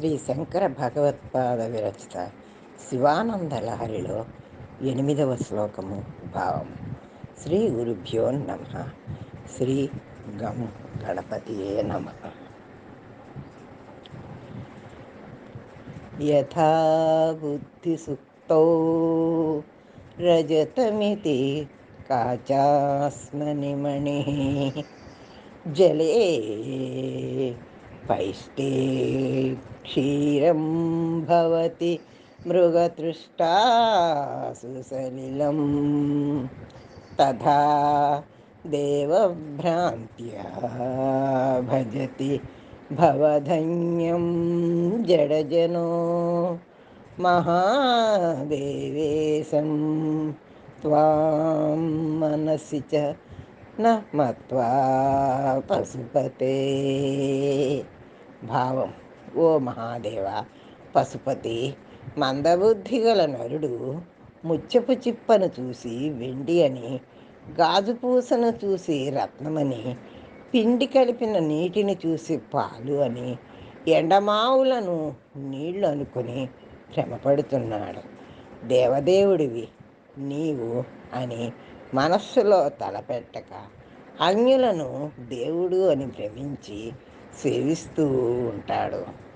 శ్రీ శంకర భగవత్పాద విరచిత శివానంద లహరిలో ఎనిమిదవ శ్లోకము భావం. శ్రీ గురుభ్యో నమ. శ్రీ గం గణపతియే నమ. యథా బుద్ధిసుక్తో రజతమితి కాచాస్మనిమణి. జలే पैष्टे क्षीरं भवति मृगतृष्टासु सलिलं तथा देवभ्रान्त्या भजति भवधन्यं जडजनो। महादेवेशं त्वां मनसि च न మత్వా పశుపతే భావం ఓ మహాదేవ పశుపతి మందబుద్ధి గల నరుడు ముచ్చపు చిప్పను చూసి వెండి అని గాజు పూసను చూసి రత్నమని పిండి కలిపిన నీటిని చూసి పాలు అని ఎండమావులను నీళ్ళు అనుకుని భ్రమపడుతున్నాడు దేవదేవుడివి నీవు అని మనస్సులో తలపెట్టక అన్యులను దేవుడు అని భ్రమించి సేవిస్తూ ఉంటాడు.